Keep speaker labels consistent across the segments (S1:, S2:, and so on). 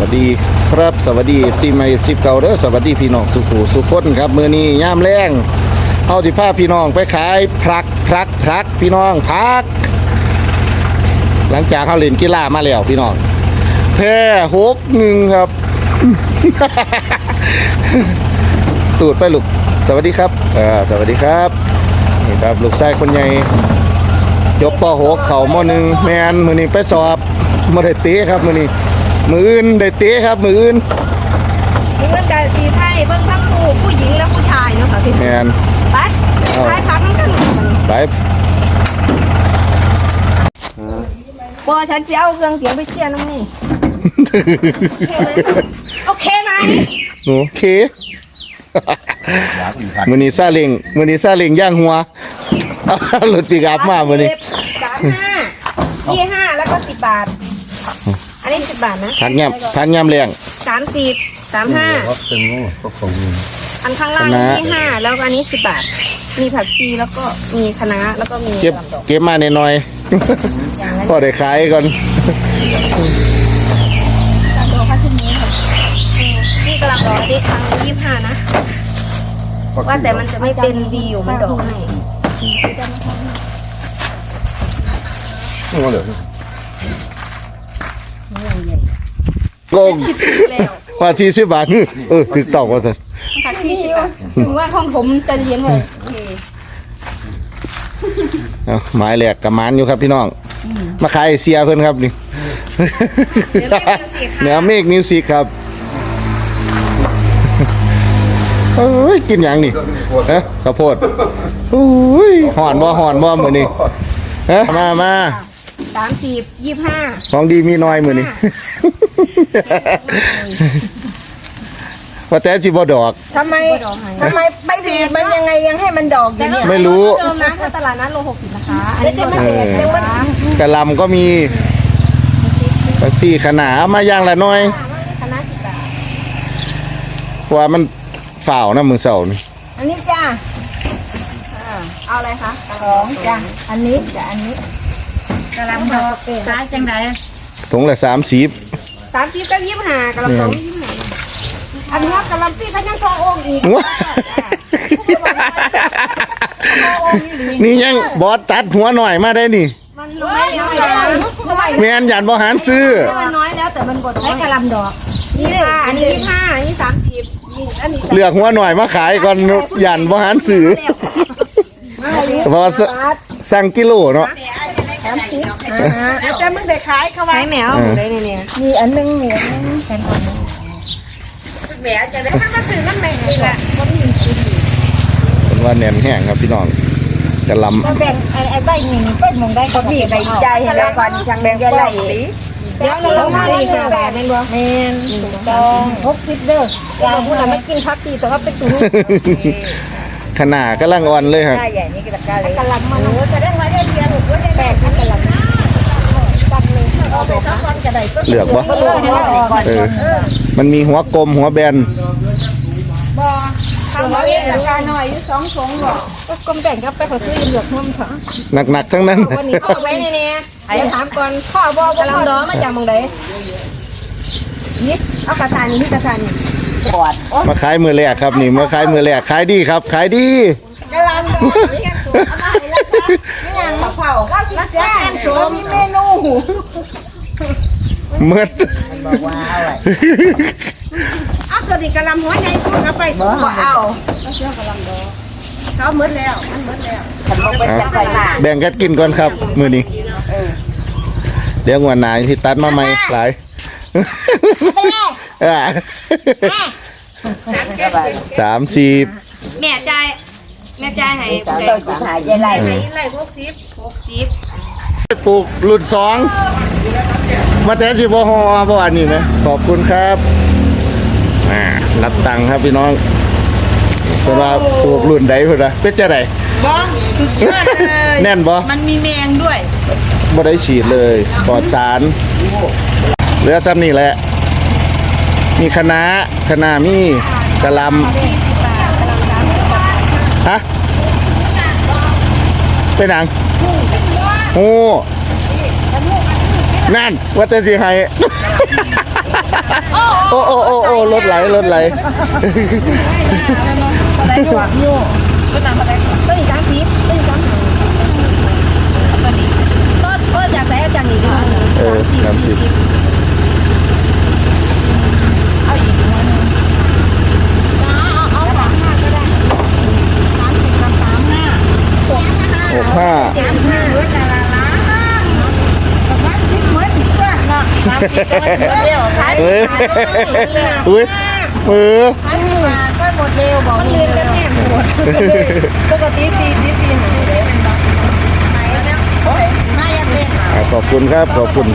S1: วัสดีครับสวัสดีซีไม่สิบเก่าเด้อสวัสดีพี่น้องสุขูสุขคนครับมือนี้ย่ามแรงเอาสิพาพี่น้องไปขายพรักพรักพรักพี่น้องพัก หลังจากเขาเล่นกีฬามาแล้วพี่น้องแพ้หกหนึ่งครับ ตูดไปลูกสวัสดีครับสวัสดีครับนี่ครับลูกชายคนใหญ่ยกปหกเข่ามหนึ่งแมนมือนี้ไปสอบมาได้เตะครับมือนี้ มืออื่นได้เตะครับ มืออื่น
S2: มีเงินกับสีไทยเบิ่งทั้งผู้ผู้หญิงและผู้ชายเนาะค่ะพี่
S1: แมน
S2: ไปไปพักกัน
S1: ไป
S2: บอฉันจะเอาเครื่องเสียงไปเชียร์น้องนี่โอเคไหม
S1: โอเคมือนี้ซาเล็งมือนี้ซาเล็งย่างหัวรถปีกอัพมามือนี้
S2: สามห้ายี่ห้าแล้วก็สิบบาท อันนี้สิบบาทนะ
S1: พักย่ำพักย่ำแรง
S2: สามสิบสามห้า
S3: ก็เป็นงูก็คงงู
S2: อันข้างล่าง
S1: คณะ
S2: ยี่ห้าแล้วก็อันนี้สิบบาท มีผักชีแล้วก็มีคะน้าแล้วก็มี
S1: เก็บ
S2: ลำดอก
S1: เก็บมาหน่อย
S2: อย่างนั้น
S1: ๆพอได้ขายก่อน
S2: ลำดอกค่ะที่นี้ค่ะนี่กำลังรอได้ครั้งยี่ห้านะว่าแต่มันจะไม่เป็นดีอยู่มันดอกให้
S3: งูเดี๋ยว
S1: โกง
S2: แล้ว
S1: ว่าที่สิบบาทนี่เออถึกต้องว่าสิ
S2: ผักชีสิบบาท
S4: ถึงว่าของผมจะเย็นเลย
S2: โอเค
S1: เอาหมายแหลกกับหมันอยู่ครับพี่น้อง มาขายเสียเพิ่นครับนี่เหนือเมฆมิวสิกครับเอ้ยกินหยังนี่เอ๊ะข้าวโพดอุ้ยหอนบ่หอนบ่มื้อนี้เอ๊ะมามา
S2: สามสิบยี่ห้า
S1: ของดีมีน้อยมื้อนี้ว่าแต่สิบ่ดอก
S4: ทำไมทำไมไปดีดมันยังไงยังให้มันดอกอยู่เนี่ย
S1: ไม่รู้
S2: เดิมนะถ้าตลาดนัดโลหกสิบนะคะ อันนี้
S4: เดี๋ยวจะมา
S2: โล
S4: เด็ด
S2: สิบ
S4: เดี๋ยวมัน
S2: นะคะ
S1: กะหลำก็มีแท็กซี่ขนาดเอามาอย่างละหน้อย
S2: คณะสิบบาท
S1: เพราะว่ามันฝ่าวนะมือเสานี่
S4: อันนี้จ้า
S2: เอาอะไรคะ
S4: สองจ้าอันนี้จ้าอันนี้ กำลังดอกซ้ายจังได
S1: ถุงละสามสีบ
S2: สามสิบก็ยี่ห้ากระป๋องยี่ห้า
S4: อันนี้กำลังพี่เขายังทององค์อีก
S1: นี่ยังบอสตัดหัวหน่อยมาได้นี่
S2: มันน้อยแล้ว
S1: แมนหยันบอหารซื้อ
S2: มันน้อยแล้วแต่มันบดน้อยกระลำดอกนี่ค่ะอันนี้ยี่ห้าอันนี้สามสิบอันนี้
S1: เลือกหัวหน่อยมาขายก่อนหยันบอหารซื้อเพราะว่าสสั่งกิโลเนาะ
S4: แต่มึงได้ขายเขาไว้
S2: ขายแมวได้เนี่ยเนี่ย
S4: มีอันนึงมีอันนึงฉันแหมจะได้มาซื้อน้ำแม่นี่แหละ
S1: เป็นว่าแน่นแห้งครับพี่น้องกะหล
S4: มาแบ่งไอ้ไอ้ใบนี่เป็นมองได้ก็มีใบใจให้แล้วกันทางแบ่งใจไหล
S2: เดี๋ยวเราลงมาดีห้าบาทแม่นบ่
S4: แมนถูกต้องหกสิบเด้อ
S2: เราพูดอะไรไม่กินพักตีแต่ว่าเป็นตุ้งำ
S1: ขนาดกำลังอ่อนเลยครับ
S4: ได้ใหญ่นี่ก็ตะกร้าเลย
S2: กระลำมัน
S4: โอ้จะได้ไว้ได้เพีย งหกไว้ได้
S2: แปดกระลำ
S4: เอาไปสักวันก็ได้ก็
S1: เลือกบ่
S4: เออให้เราก่อน
S1: เออมันมีหัวกลมหัวแบน
S4: บ่ทำเอาเองตะกร้าหน่อยอยู่สองสองบ่ก็กลมแบ่งก็ไปขอซื้อเหลือกห่วมเถอะ
S1: หนักๆทั้งนั้น
S2: วันนี้เอาไว้เนี่ยเนี่ยเดี๋ยวถามก่อนพ่อบอกกระลำดอมาจากเมืองใด
S4: นี่เอากระสานนี่กระสานนี่กอด
S1: มาขายมือแรกครับนี่มาขายมือแรกขายดีครับ ขายดี
S4: กระลำดอกนี่กันสูง เอามาให้แล้วจ้ะนี่ยังมะพร้าวข้าวสีแซ่บสูงมีเมนู
S1: เมื่อ
S4: เอาตัวนี้กระลำหัวใหญ่คุณเอาไปบ่เอาเขาหมดแล้วมันหมดแล้วฉันบ่เป็นจังไดมา
S1: แบ่งกันกินก่อนครับ มือนี้เดี๋ยววันหนาสิตัดมาใหม่หลายสามสิบ
S2: แม่จ่า ยแม่จ่ายให้
S4: สาว
S2: ผู้
S4: เล
S2: ใด
S4: ยกูหายใจไหล
S2: ไล่หกสิบหกสิบ
S1: ปลูกหลุดสองมาแต่สิบฮอบ่อันนี้ไหมขอบคุณครับอ่ารับตังค์ครับพี่น้องเป็นว่าปลูกรุ่นใดเพื่อนนะเป็นจะได
S4: บ้องสุดยอดเลย
S1: แน่นบ่
S4: มันมีแมงด้วย
S1: บ่ได้ฉีดเลยปลอดสารเหลือซ้ำนี่แหละ มีคณะคณะมีกะหล
S2: สี่
S1: ฮะเป็นหนังโอ้นั่นว่าแต่สิให้โอ้โอ้โอ้โอ้รถไหลรถไหล
S4: อะไรหยวกโยก็นำอะไรก่อน
S2: ต้นอีกสามสิบต้นอีกสามสิบต้นต้นจากไหนเอาจากนี้ดีกว่า
S1: เออน้ำสิบ
S4: เอ้ยอุ้ย
S1: เออ
S4: ขายที่มาก็หมดเร็วบอก
S2: มัน
S4: เงิ
S2: เรีย
S4: น
S2: น
S4: เร็
S2: กัน
S4: ว
S2: แน่หมดปกติสี่สิบสี่หาเลยเป็นบ้า
S4: โอ้ยไม่ยังเล่น
S1: อะขอบคุณครับขอบคุณ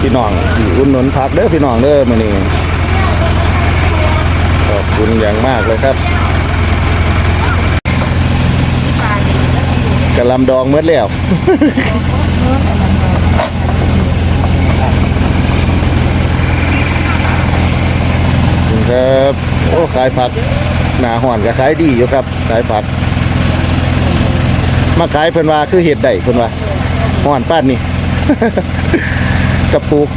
S1: พี่น้องที่อุ่นหนุนพักเด้อพี่น้องเด้อมื้อนี้ขอบคุณอย่างมากเลยครับ กะลำดองเมื่อแล้ว ครับโอ้ขายผักหนาห่อนก็ขายดีอยู่ครับ ขายผัก มาขายเพิ่นว่าคือเห็ดได้เพิ่นว่าห่อนป้านนี่ กับปลูก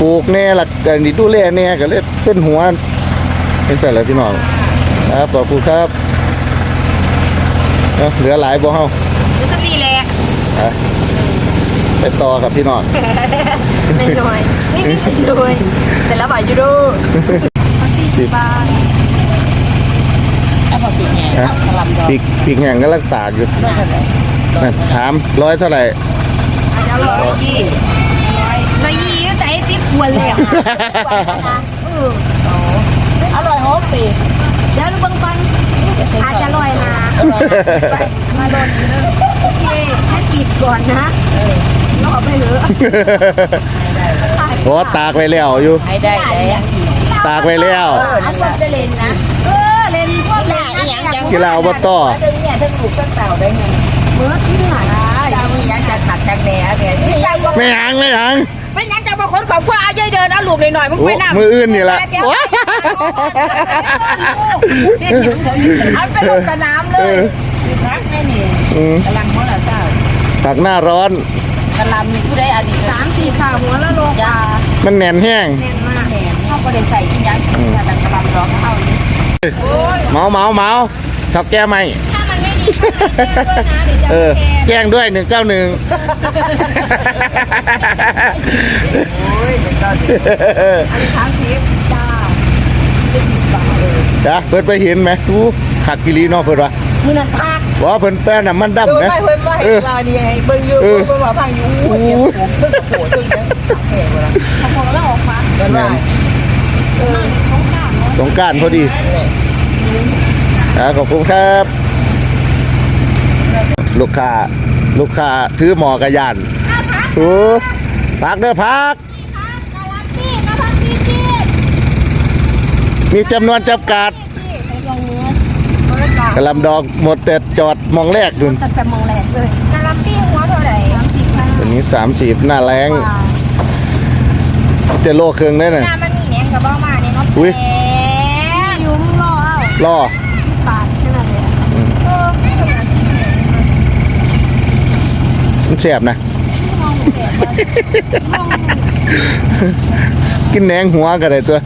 S1: ปลูกแน่ละกันนี่ดูแลแน่ก็เลยเป็นหัว เป็นสัตว์แล้วพี่น้อง ครับขอบคุณครับเอ้าเหลือหลายบ่เฮา
S2: จะสมีแหละ
S1: อะไปต่อครับพี่น้อง
S2: ไม่น้อยนี่ไม่น้อยแต่ละบาทยูโรสี่สิบบาท
S4: แล้วพอปีแง่
S1: ฮะ
S4: กระลำดอก
S1: ปีกปีกแห้งกำลังตากอยู่นั่นถามร้อยเท่าไหร่
S2: อาจจะร้อยยี่ร้อยยี่แต่ไอ้ปิ๊บควรเลยอะเออ
S4: อร่อยหอมตี
S2: เดี๋ยวดูเบิ่งก่อนอาจจะลอยมามาโดน โอเคให้ปิดก่อนนะรอไปเหรอะ
S1: โอ้ตากไว้แล้วอยู่
S4: ให้ได้เลย
S1: ตากไว้แล้ว
S2: เอาคนจะเล่นนะ เออเล่นพวกเล่นนะ
S1: กีฬาอบต
S4: ถึงเนี่ยถึงลูกถึงเต่าได้ไง
S2: เมื่อเมื่อนะ
S4: เจ้ามียังจะขัดจังแหน่เนี่ยไม่ยังบอก
S1: ไม่หังไม่หัง
S4: ไม่ยังจะบอกคนขอบคุณเอาใจเดินเอาลูกหน่อยๆมึง
S1: โอ้
S4: ไปน้ำ
S1: มืออื่นนี่ละ
S2: เสีย
S1: ว้า
S2: เล่นอย่างเดียวอยู่
S4: เอาไปลงสนามเลย พักแม่นี่
S1: อืม
S4: กำลังเขาละเจ้า
S1: ผักหน้าร้อน
S4: กำลังมีผู้ใดอดีต
S2: สามสี่ขาหัวแล้วลง
S4: ยา
S1: มันแน่นแห้ง
S2: แน่นมาก
S4: แหนเขาก็ได้ใส่ที่ยันกำลังกำลังร้องเข้าเลยโอ้ย
S1: เมาเมาเมาทับแก้ไหม
S2: ถ้ามันไม่ดีก็แจ้งด้วยนะเดี๋ยวจะ
S1: เออ
S2: แทน
S1: แจ้งด้วยหนึ่งเก้าหนึ่ง
S4: โอ้ยเป็นต้นอันนี้ค้างทิพย์
S2: จ้าเป็นสี่สิบบาทเลย
S1: จ้ะเพิ่นไปเห็นไหมอู้ขักกิลีเนาะเพิ่นว่า
S2: มือนันทัก
S1: ว่าเพิ่นแป้น้ำมัน
S4: ดู
S1: ดำนะ
S4: ไม่เพิ่มไม่
S1: เออ
S4: เรานี่ไงเบิ่งอยู่เบิ่งว่าพังอยู่โอ้ยเนี่ยผมเพิ่งโผล่ตึ้งยังแข็งเลย
S2: พอพอแล้วออกมา
S4: เดินว่าเออ
S2: สองข้างเนาะ
S1: สงกรารพอดีอ่าขอบคุณครับ ลูกค้า ลูกค้าถือหมอกระยานโอ้พักเด้อพัก
S2: พี่นะพักพี่พี่
S1: มีจำนวนจำกัด
S2: ก
S1: กระลำดอกหมดแต่จอดมองแรกดุน
S2: ตั้งแต่มองแรกเลยกะลำปี้หัวเท่าไหร่สามสิบห้า
S1: ตัวนี้สามสิบหน้าแรง
S2: ว้าว
S1: เจโลเครื่องได้น่ะ
S2: น้ำมันมีแหนงกับบ้ามาเนี่ยเนาะ
S1: อุ๊ย
S2: แหมอยู่มึงรอเอา
S1: ล่อ
S2: สิบบาทแค่นั้นเลยเออไม่ต้องการกินเลย
S1: มันแสบนะ
S2: มองแก่มอง
S1: กินแหนงหัวกันเลยตัว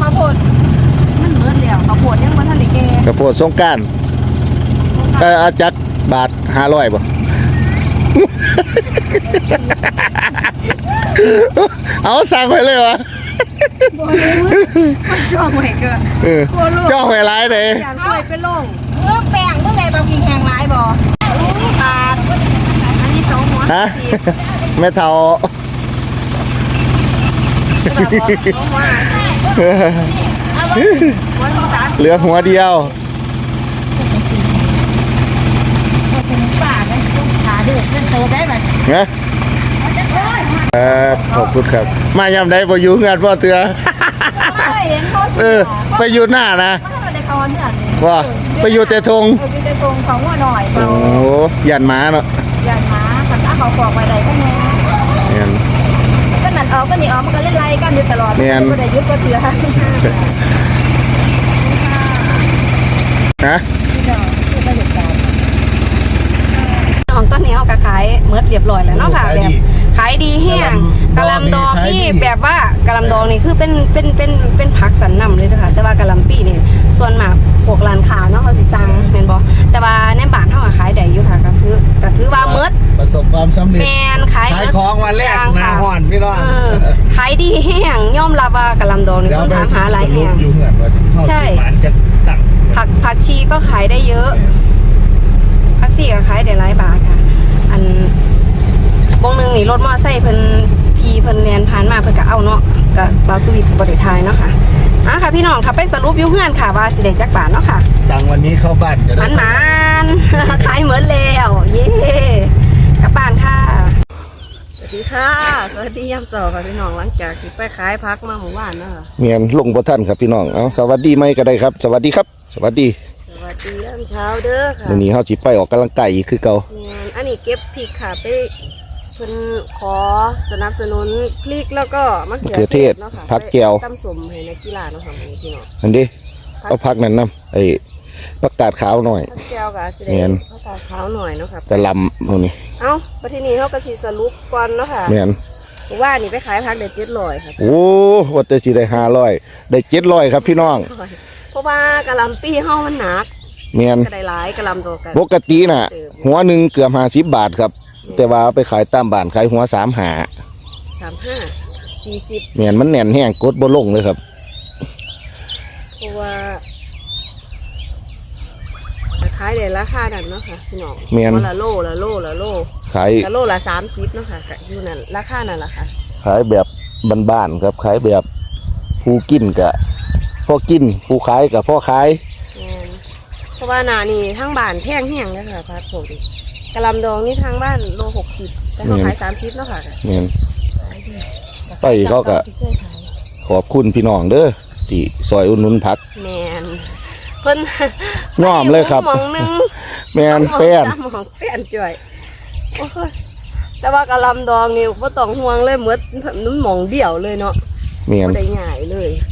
S2: ข้าวโพดมันเหมือนแล้วข้าวโพดยังมันทันได้ แก่
S1: กระโพดสงกรารก็อาจักบาทห้าร้อยบ่เอาสั่งไปเลยวะ
S2: บ่รู้มันชอบไหวเกิน
S1: เออจ้องไปร้ายเลย
S2: จานกล้วยไปลงเออแป้งเมื่อไงบางทีแห้งร้ายบ่บาทอันนี้สองหัว
S1: ฮะ
S2: สิบ
S1: แม่เท่า
S2: สองหัวหัวสองสาม
S1: เหลือหัวเดียว
S4: ป้าได้ ขาดื้อเส้นโตได้ไหม
S1: นะครับขอบคุณครับ มายามใดบ่อยู่งานพ่อเตือ
S2: เคยเห็นเขา
S1: เออไปอยู่หน้านะ
S2: เขาในคอนเนี่ย
S1: ว่าไปอยู่แต่ทง
S2: เอออยู่ในตรงของหัวหน่อย
S1: โอ้
S2: เบา
S1: ยันหมาเนาะ
S2: อย่าหมาขันตาเขาบอกไปใดก็แม่
S1: แม่น
S2: ก็นั่นออกก็นี่ออกมันก็เล่นไล่กันอยู่ตลอด
S1: แม่น
S2: ก็ได้ยุดก็เตือ
S1: ฮะ
S2: เอา องตอ นนี้เขาก็ขายเมิดเรียบร้อยแล้วเนาะค่ะ
S1: ขาย
S2: แบ
S1: ดี
S2: บขายดีแห้งกะ
S1: กะ
S2: ห
S1: ห
S2: ลำ
S1: ล่ำ
S2: ดอง
S1: ขายดี
S2: นี่แบบว่ากะหลำดองนี่คือเป็นเป็นเป็นเป็นผักสันนำเลยนะคะแต่ว่ากะหลำปีนี่ส่วนมากพวกร้านค้าเนาะเขาสิสั่งแม่นบ่แต่ว่าในบ้านเฮาก็ขายได้อยู่ค่ะก็คือก็ถือว่าเมิด
S1: ประสบความสำเร็จ
S2: แมนขาย
S1: ขาย
S2: เมิด
S1: ของวันแรก
S2: ย่าง
S1: หน้า
S2: ค่ะ
S1: ห้อนพี่น้อง
S2: เออขายดีแห้งยอมรับว่ากะหลำดองนี่
S1: เดี๋ยว
S2: คน
S1: ไป
S2: ถามหาหลาย
S1: สรุ
S2: แห้
S1: ป
S2: ง
S1: อยู่เหมือนว่าเฮา
S2: ใช่
S1: ที่บ้านจะตั้ง
S2: ผักผักชีก็ขายได้เยอะผักชีก็ขายได้หลายบาทค่ะอัน วงหนึ่งนี่รถมอไซค์เพิ่นพีเพิ่นแลนผ่านมาเพิ่นก็เอาเนาะกับบาสวิตบริทายเนาะค่ะอะค่ะพี่น้องถ้าไปสรุปอยุ่เพื่อนค่ะว่าสิได้จักบาทเนาะค่ะ
S1: ตังวันนี้เข้าบ้านจะ
S2: ห
S1: ได้
S2: มันหมันๆขายเหมือนแล้วเย้กลับบ้านค่ะสวัสดีค่ะสวัสดียามเช้าค่ะพี่น้องหลังจากที่ไปขายพักมาหมู่บ้านเนาะค่ะ
S1: เมียนลงบ่ท่านครับพี่น้องเอาสวัสดีไหมก็ได้ครับ สวัสดีครับ สวัสดี
S2: สวัสดียามเช้าเด้อค่ะ
S1: วันนี้เฮาสิไปออกกำลังกายอีกคือเก่า
S2: แม่นอันนี้เก็บพริกค่ะไป เพิ่นขอสนับสนุนพริกแล้วก็มะเขื
S1: มะเขือเทศ
S2: เนาะค่ะ
S1: ผักแก้ว
S2: ไปตำสมให้นักกีฬาเนาะค่ะมื้อนี้พี่น้อง
S1: อันนี้เอาพักนั้นนํไอ้ประกาศขาวหน่อย
S2: ผักแก้วก็สิได้
S1: แม่น
S2: ผักกาดขาวหน่อยเนาะค่ะ
S1: จะลำพวกนี้
S2: เอ้าประเทศนี้เขาก็สิสรุปก่อนเนาะค่ะ
S1: แม่น
S2: ว่านี่ไปขายผักได้700ค่ะ
S1: โอ้ว่าแต่สิได้500ได้700ครับพี่น้อง
S2: เพราะว่ากะหล่ำปีเฮามันหนัก
S1: แม่น
S2: ก็ได้หลายกะหล่ำโตกัน
S1: ปกติน่ะ หัวหนึ่งเกือบ50บาทครับ แต่ว่าเอาไปขายตามบ้านขายหัว3หา
S2: 35 40
S1: แม่นมันแน่นแห้งกดบ่ลงเลยครับ
S2: เพราะว่าขายได้ราคานั้นเนาะค่ะพี่น้อง
S1: แม่น
S2: วันละโลละโลละโล
S1: ขาย
S2: กะโลละสามสิบเนาะค่ะกะอยู่นั่นราคานั่นแหละค่ะ
S1: ขายแบบบ้านๆครับขายแบบผู้กินกับพ่อกินผู้ขายกับพ่อขาย
S2: แม่นเพราะว่าหนานี่ทั้งบ้านแพงแห้งเลยค่ะพัดผม กะหลำดองนี่ทางบ้านโลหกสิบแต่เขาขายสามสิบเนาะค่ะ
S1: เนี่ย
S2: ขายดี
S1: ไปเขาก็
S2: ที่เคยขาย
S1: ขอบคุณพี่น้องเด้อที่ซอยอุดหนุนผัก
S2: แมนเพิ่น
S1: ย่อมเลยครับ
S2: หมองหนึง
S1: แมนแป้น
S2: สามหมองแป้นจ่อยโอ้ยแต่ว่ากะหลำดองนี่บ่ต้องห่วงเลยเหมือนน้ำหมองเดี่ยวเลยเนาะ
S1: แมน
S2: บ่ได้ง่ายเลยเนาะจั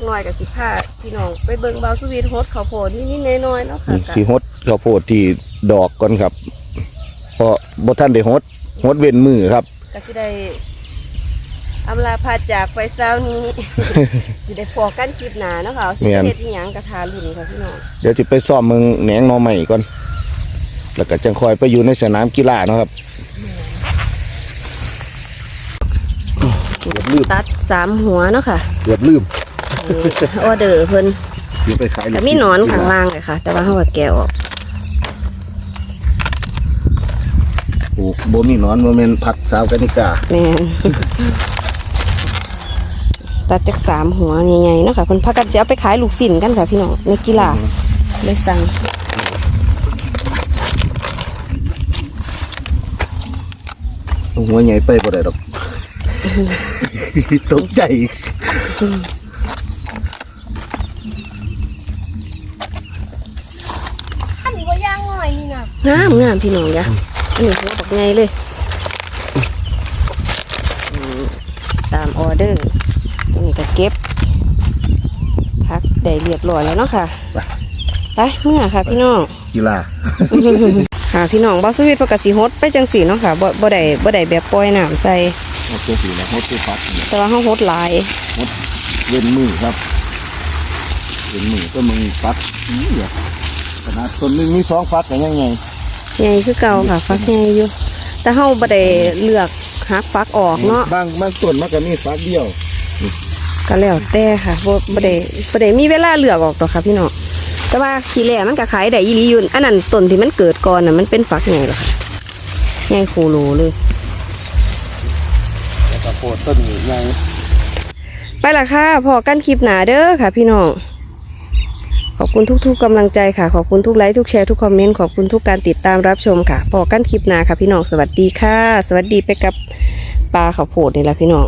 S2: กหน่อยกับสิพาพี่น้องไปเบิ่งเบาสวีทโฮสข้าวโพดนิดๆน้อยๆเนาะค่ะ
S1: นี่สิฮดข้าวโพดที่ดอกก่อนครับเพราะบ่ท่านได้ฮดฮดเว้นมือครับ
S2: ก็สิได้อำลาพาจากไปเช้านี้ สิได้พอกันคลิปหน้าเนาะค่ะสิ
S1: แม่น
S2: เฮ็ดอีหยังกระทารุ่นค่ะพี่น้อง
S1: เดี๋ยวจะไปซ่อมเมืองแหนงหนอใหม่ก่อน แล้วก็จังคอยไปอยู่ในสนามกีฬาเนาะครับเกือบลืม
S2: ตัดสามหัวเนาะค่ะ
S1: เกือบลืม
S2: ออเดอร์เพิ่น
S1: เดี๋ยวไปขายลูก
S2: แต่มีหนอนข้างล่างเลยค่ะ แต่ว่าเฮาก็แกะออก
S1: โอ้บ่มีหนอนบ่แม่นผักสาวกานิกา
S2: แม่นตัดจากสามหัวใหญ่ๆเนาะค่ะเพิ่นพากันจะเอาไปขายลูกศิลกันค่ะพี่น้องในกีฬาเลยสั่ง
S1: หัวใหญ่ไปบ่ได้ดอกตกใจ
S2: งามงามพี่น้องจ้ะอันนี้หัวบักไงเลยอืมตามออเดอร์อันนี้ก็เก็บพักได้เรียบร้อยแล้วเนาะค่ะ
S1: ไป
S2: ไปเมื่อค่ะ พี่น้อง
S1: กีฬา
S2: ค่ะพี่น้องบอสวิตประกาศสีฮดไปจังสีเนาะค่ะบ่บ่ได้บ่ได้แบบปล่อยน้ำใส่
S1: โอเคสิแล้วฮดคือผักเนี่ย
S2: แต่ว่าเฮาฮดหลาย
S1: เว้นมือครับเว้นมือก็มึงฟักนี่เหรอขนาดคนหนึงมีสองฟักก็ยังไง
S2: ใหญ่คือเก่าค่ะฟักใหญ่อยู่ แต่เฮาบ่ได้เลือกหักฟักออกเนาะ
S1: บางบางส่วนมันก็มีฟักเดียว
S2: ก็แล้วแต่ค่ะบ่บ่ได้บ่ได้มีเวลาเลือกออกดอกค่ะพี่น้องแต่ว่าขี้แหล่มันก็ขายได้อีหลีอยู่อันนั้นต้นที่มันเกิดก่อนน่ะมันเป็นฟักใหญ่หรอกค่ะใหญ่โคโลเลย
S1: แล้วก็โพดต้นนี้ยัง
S2: ไปละค่ะพอกันคลิปหนาเด้อค่ะพี่น้อง ขอบคุณทุกๆกำลังใจค่ะ ขอบคุณทุกไลค์ทุกแชร์ทุกคอมเมนต์ขอบคุณทุกการติดตามรับชมค่ะพอกันคลิปหนาค่ะพี่น้องสวัสดีค่ะ สวัสดีไปกับปลาข้าวโพดนี่แหละพี่น้อง